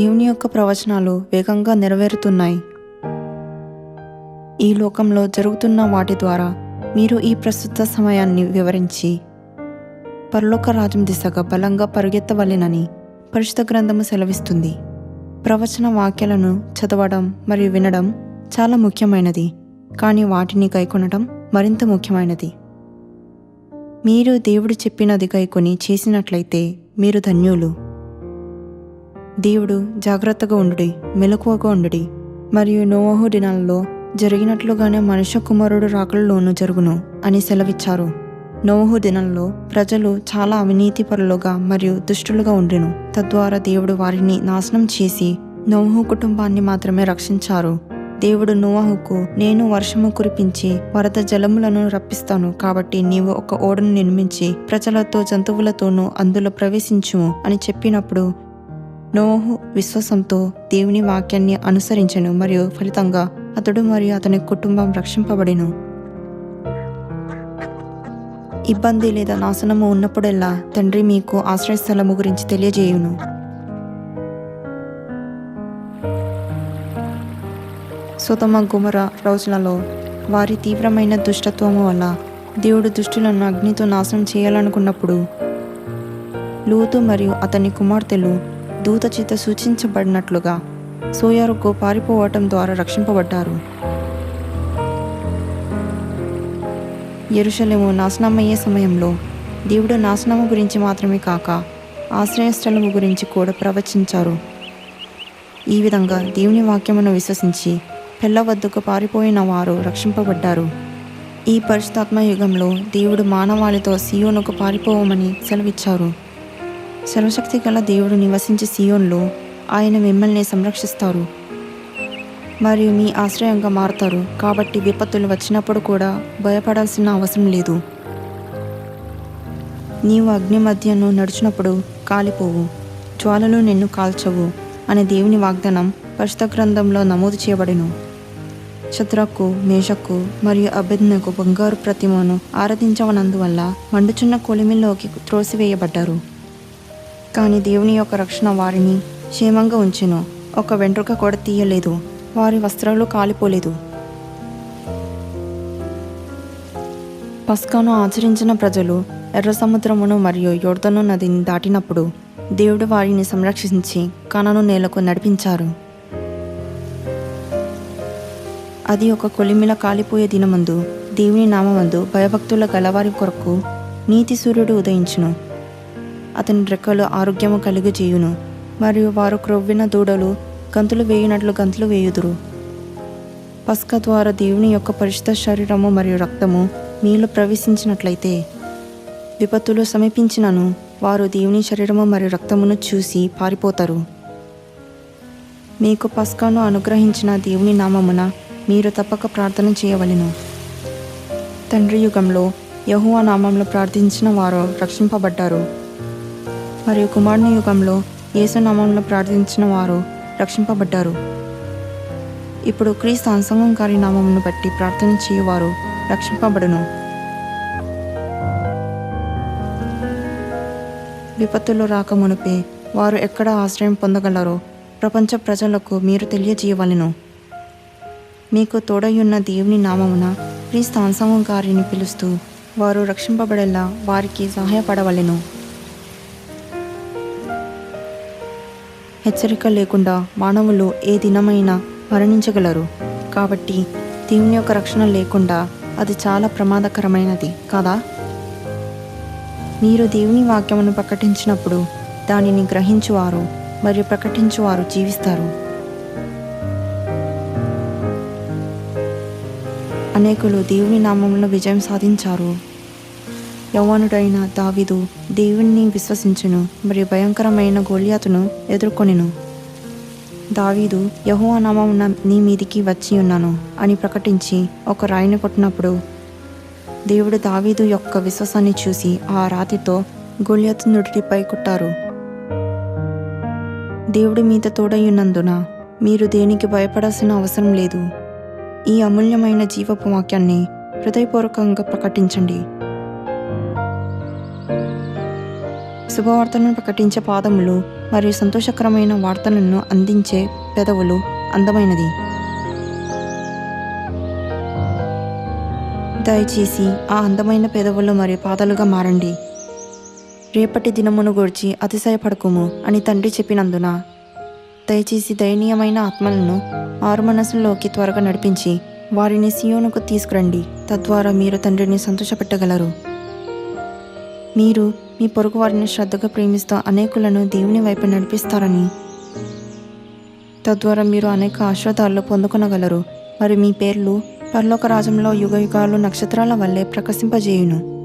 దేవుని యొక్క ప్రవచనాలు వేగంగా నెరవేరుతున్నాయి. ఈ లోకంలో జరుగుతున్న వాటి ద్వారా మీరు ఈ ప్రస్తుత సమయాన్ని వివరించి పరలోక రాజ్యం దిశగా బలంగా పరుగెత్తవలెనని పరిశుద్ధ గ్రంథము సెలవిస్తుంది. ప్రవచన వాక్యాలను చదవడం మరియు వినడం చాలా ముఖ్యమైనది కానీ వాటిని గైకొనడం మరింత ముఖ్యమైనది. మీరు దేవుడు చెప్పినది గైకొని చేసినట్లయితే మీరు ధన్యులు. దేవుడు జాగ్రత్తగా ఉండుడి మెలకువగా ఉండుడి. మరియు నోవహు దినాల్లో జరిగినట్లుగానే మనుష్య కుమారుడు రాకలలోనూ జరుగును అని సెలవిచ్చారు. నోవహు దినంలో ప్రజలు చాలా అవినీతి పరులుగా మరియు దుష్టులుగా ఉండెను. తద్వారా దేవుడు వారిని నాశనం చేసి నోవహు కుటుంబాన్ని మాత్రమే రక్షించారు. దేవుడు నోవహుకు నేను వర్షము కురిపించి వరద జలములను రప్పిస్తాను కాబట్టి నీవు ఒక ఓడను నిర్మించి ప్రజలతో జంతువులతోనూ అందులో ప్రవేశించుము అని చెప్పినప్పుడు నోహు విశ్వాసంతో దేవుని వాక్యాన్ని అనుసరించెను మరియు ఫలితంగా అతడు మరియు అతని కుటుంబం రక్షింపబడిను. ఇబ్బంది లేదా నాశనము ఉన్నప్పుడెల్లా తండ్రి మీకు ఆశ్రయస్థలము గురించి తెలియజేయును. సుతమ గుమర రోజులలో వారి తీవ్రమైన దుష్టత్వము వల్ల దేవుడు దుష్టులను అగ్నితో నాశనం చేయాలనుకున్నప్పుడు లూతు మరియు అతని కుమార్తెలు దూత చేత సూచించబడినట్లుగా సోయారుకు పారిపోవటం ద్వారా రక్షింపబడ్డారు. ఎరుషలేము నాశనమయ్యే సమయంలో దేవుడు నాశనము గురించి మాత్రమే కాక ఆశ్రయస్థలము గురించి కూడా ప్రవచించారు. ఈ విధంగా దేవుని వాక్యమును విశ్వసించి పిల్ల వద్దకు పారిపోయిన వారు రక్షింపబడ్డారు. ఈ పరిశుతాత్మ యుగంలో దేవుడు మానవాళితో సీయోనుకు పారిపోవమని సెలవిచ్చారు. సర్వశక్తి గల దేవుడు నివసించే సియోన్లో ఆయన మిమ్మల్ని సంరక్షిస్తారు. మరియు మీ ఆశ్రయంగా మారుతారు. కాబట్టి విపత్తులు వచ్చినప్పుడు కూడా భయపడాల్సిన అవసరం లేదు. నీవు అగ్ని మధ్యను నడిచినప్పుడు కాలిపోవు. జ్వాలలు నిన్ను కాల్చవు అనే దేవుని వాగ్దానం పరిశుద్ధ గ్రంథంలో నమోదు చేయబడిను. శత్రకు మేషకు మరియు అభిజ్ఞకు బంగారు ప్రతిమను ఆరాధించవనందువల్ల మండుచున్న కొలిమిలోకి త్రోసివేయబడ్డారు. కానీ దేవుని యొక్క రక్షణ వారిని క్షేమంగా ఉంచెను. ఒక వెంట్రుక కూడా తీయలేదు. వారి వస్త్రాలు కాలిపోలేదు. పస్కాను ఆచరించిన ప్రజలు ఎర్ర సముద్రమును మరియు యోర్ధను నదిని దాటినప్పుడు దేవుడు వారిని సంరక్షించి కనను నేలకు నడిపించారు. అది ఒక కొలిమిల కాలిపోయే దినమందు దేవుని నామందు భయభక్తుల గలవారి కొరకు నీతి సూర్యుడు ఉదయించును. అతని రెక్కలు ఆరోగ్యము కలుగజేయును మరియు వారు క్రొవ్విన దూడలు గంతులు వేయునట్లు గంతులు వేయుదురు. పస్క ద్వారా దేవుని యొక్క పరిశుద్ధ శరీరము మరియు రక్తము మీలో ప్రవేశించినట్లయితే విపత్తులు సమీపించినను వారు దేవుని శరీరము మరియు రక్తమును చూసి పారిపోతారు. మీకు పస్కాను అనుగ్రహించిన దేవుని నామమున మీరు తప్పక ప్రార్థన చేయవలెను. తండ్రి యుగంలో యహువా నామంలో ప్రార్థించిన వారు రక్షింపబడ్డారు. మరియు కుమారుని యుగంలో యేసునామంలో ప్రార్థించిన వారు రక్షింపబడ్డారు. ఇప్పుడు క్రీస్తు అంశంగారి నామమును బట్టి ప్రార్థన చేయువారు రక్షింపబడును. విపత్తులు రాక మునిపే వారు ఎక్కడ ఆశ్రయం పొందగలరో ప్రపంచ ప్రజలకు మీరు తెలియజేయవలెను. మీకు తోడయున్న దేవుని నామమున క్రీస్తు అంశం గారిని పిలుస్తూ వారు రక్షింపబడేలా వారికి సహాయపడవలెను. హెచ్చరిక లేకుండా మానవులు ఏ దినమైనా మరణించగలరు. కాబట్టి దేవుని యొక్క రక్షణ లేకుండా అది చాలా ప్రమాదకరమైనది కదా? మీరు దేవుని వాక్యమును ప్రకటించినప్పుడు దానిని గ్రహించువారు మరియు ప్రకటించువారు జీవిస్తారు. అనేకులు దేవుని నామంలో విజయం సాధించారు. యవ్వనుడైన దావిదు దేవుణ్ణి విశ్వసించును మరియు భయంకరమైన గోలియాతును ఎదుర్కొనెను. దావీదు యహోవా నామమున నీ మీదికి వచ్చి ఉన్నాను అని ప్రకటించి ఒక రాయిని కొట్టినప్పుడు దేవుడు దావీదు యొక్క విశ్వాసాన్ని చూసి ఆ రాతితో గొలియతు నుడిపై కొట్టారు. దేవుడు మీద తోడయ్యున్నందున మీరు దేనికి భయపడాల్సిన అవసరం లేదు. ఈ అమూల్యమైన జీవపు వాక్యాన్ని హృదయపూర్వకంగా ప్రకటించండి. శుభవార్తలను ప్రకటించే పాదములు మరియు సంతోషకరమైన వార్తలను అందించే పెదవులు అందమైనది. దయచేసి ఆ అందమైన పెదవులు మరియు పాదాలుగా మారండి. రేపటి దినమును గూర్చి అతిశయపడకుము అని తండ్రి చెప్పినందున దయచేసి దయనీయమైన ఆత్మలను ఆరు మనసుల్లోకి త్వరగా నడిపించి వారిని సియోనుకు తీసుకురండి. తద్వారా మీరు తండ్రిని సంతోషపెట్టగలరు. మీరు మీ పొరుగు వారిని శ్రద్ధగా ప్రేమిస్తూ అనేకులను దేవుని వైపు నడిపిస్తారని. తద్వారా మీరు అనేక ఆశ్రదాల్లో పొందుకొనగలరు. మరి మీ పేర్లు పరలోక రాజ్యంలో యుగ యుగాలు నక్షత్రాల వల్లే ప్రకాశింపజేయును.